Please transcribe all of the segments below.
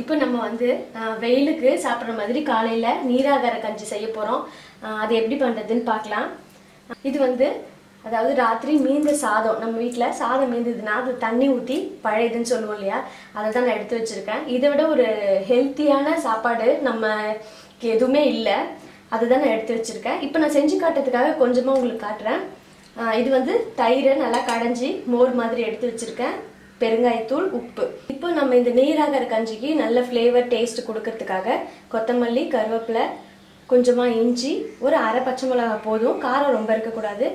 இப்போ நம்ம வந்து வெயிலுக்கு சாப்பிட்ற மாதிரி காலையில் நீராகார கஞ்சி செய்ய போகிறோம் அது எப்படி பண்ணுறதுன்னு பார்க்கலாம். இது வந்து அதாவது ராத்திரி மீந்த சாதம். நம்ம வீட்டில் சாதம் மீந்ததுன்னா அது தண்ணி ஊற்றி பழையதுன்னு சொல்லுவோம் இல்லையா? அதை தான் நான் எடுத்து வச்சுருக்கேன். இதை விட ஒரு ஹெல்த்தியான சாப்பாடு நம்ம எதுவுமே இல்லை. அதுதான் நான் எடுத்து வச்சுருக்கேன். இப்போ நான் செஞ்சு காட்டுறதுக்காக கொஞ்சமாக உங்களுக்கு காட்டுறேன். இது வந்து தயிரை நல்லா கடைஞ்சி மோர் மாதிரி எடுத்து வச்சுருக்கேன். பெருங்காயத்தூள் உப்பு. இப்போ நம்ம இந்த நீராகார கஞ்சிக்கு நல்ல ஃப்ளேவர் டேஸ்ட் கொடுக்கறதுக்காக கொத்தமல்லி கருவேப்பிலை கொஞ்சமாக இஞ்சி ஒரு அரை பச்சை மிளகாய் போதும். காரம் ரொம்ப இருக்கக்கூடாது.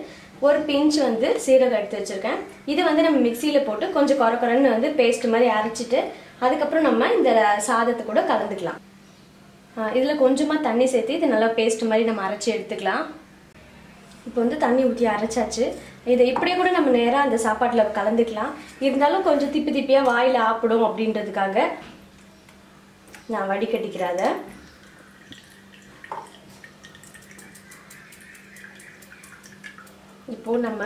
ஒரு பிஞ்ச் வந்து சீரகம் எடுத்து வச்சுருக்கேன். இது வந்து நம்ம மிக்சியில் போட்டு கொஞ்சம் குறை குறைன்னு வந்து பேஸ்ட் மாதிரி அரைச்சிட்டு அதுக்கப்புறம் நம்ம இந்த சாதத்தை கூட கலந்துக்கலாம். இதில் கொஞ்சமாக தண்ணி சேர்த்து இது நல்லா பேஸ்ட் மாதிரி நம்ம அரைச்சி எடுத்துக்கலாம். இப்போ வந்து தண்ணி ஊற்றி அரைச்சாச்சு. இதை இப்படியே கூட நம்ம நேராக அந்த சாப்பாட்டில் கலந்துக்கலாம். இருந்தாலும் கொஞ்சம் திப்பி திப்பியாக வாயில் ஆப்பிடும் அப்படின்றதுக்காக நான் வடிகட்டிக்கிறேன் அதை. இப்போ நம்ம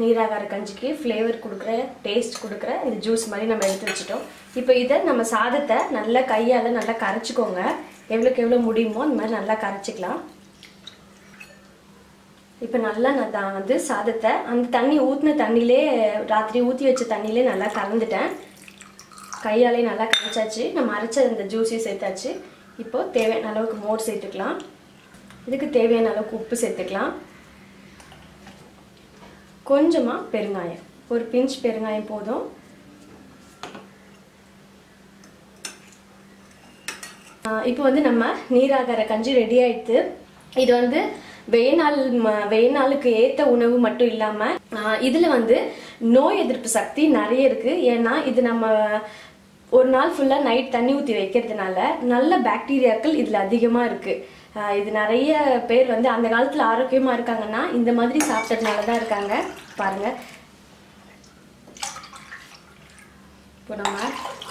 நீராகார கஞ்சிக்கு ஃப்ளேவர் கொடுக்குற டேஸ்ட் கொடுக்குற இந்த ஜூஸ் மாதிரி நம்ம எடுத்து வச்சுட்டோம். இப்போ இதை நம்ம சாதத்தை நல்லா கையால் நல்லா கரைச்சிக்கோங்க. எவ்வளோக்கு எவ்வளோ முடியுமோ அந்த மாதிரி நல்லா கரைச்சிக்கலாம். இப்போ நல்லா நான் தான் வந்து சாதத்தை அந்த தண்ணி ஊற்றின தண்ணியிலே ராத்திரி ஊற்றி வச்ச தண்ணியிலே நல்லா கலந்துட்டேன். கையாலே நல்லா கரைச்சாச்சு. நம்ம அரைச்ச அந்த ஜூஸையும் சேர்த்தாச்சு. இப்போது தேவையான அளவுக்கு மோர் சேர்த்துக்கலாம். இதுக்கு தேவையான அளவுக்கு உப்பு சேர்த்துக்கலாம். கொஞ்சமாக பெருங்காயம். ஒரு பிஞ்ச் பெருங்காயம் போதும். இப்போ வந்து நம்ம நீராகார கஞ்சி ரெடி ஆயிடுது இது வந்து வெயில் நாள் வெயில் நாளுக்கு ஏற்ற உணவு மட்டும் இல்லாமல் இதில் வந்து நோய் எதிர்ப்பு சக்தி நிறைய இருக்கு. ஏன்னா இது நம்ம ஒரு நாள் ஃபுல்லாக நைட் தண்ணி ஊற்றி வைக்கிறதுனால நல்ல பாக்டீரியாக்கள் இதில் அதிகமாக இருக்கு. இது நிறைய பேர் வந்து அந்த காலத்தில் ஆரோக்கியமாக இருக்காங்கன்னா இந்த மாதிரி சாப்பிட்டதுனால தான் இருக்காங்க. பாருங்க. இப்போ நம்ம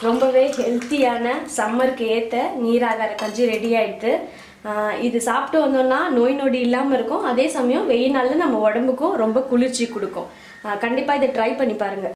ரொம்பவே ஹெல்த்தியான சம்மருக்கு ஏற்ற நீராகார கஞ்சி ரெடி ஆகிட்டு இது சாப்பிட்டு வந்தோம்னா நோய் நொடி இல்லாமல் இருக்கும். அதே சமயம் வெயில் நாளில் நம்ம உடம்புக்கும் ரொம்ப குளிர்ச்சி கொடுக்கும். கண்டிப்பாக இதை ட்ரை பண்ணி பாருங்கள்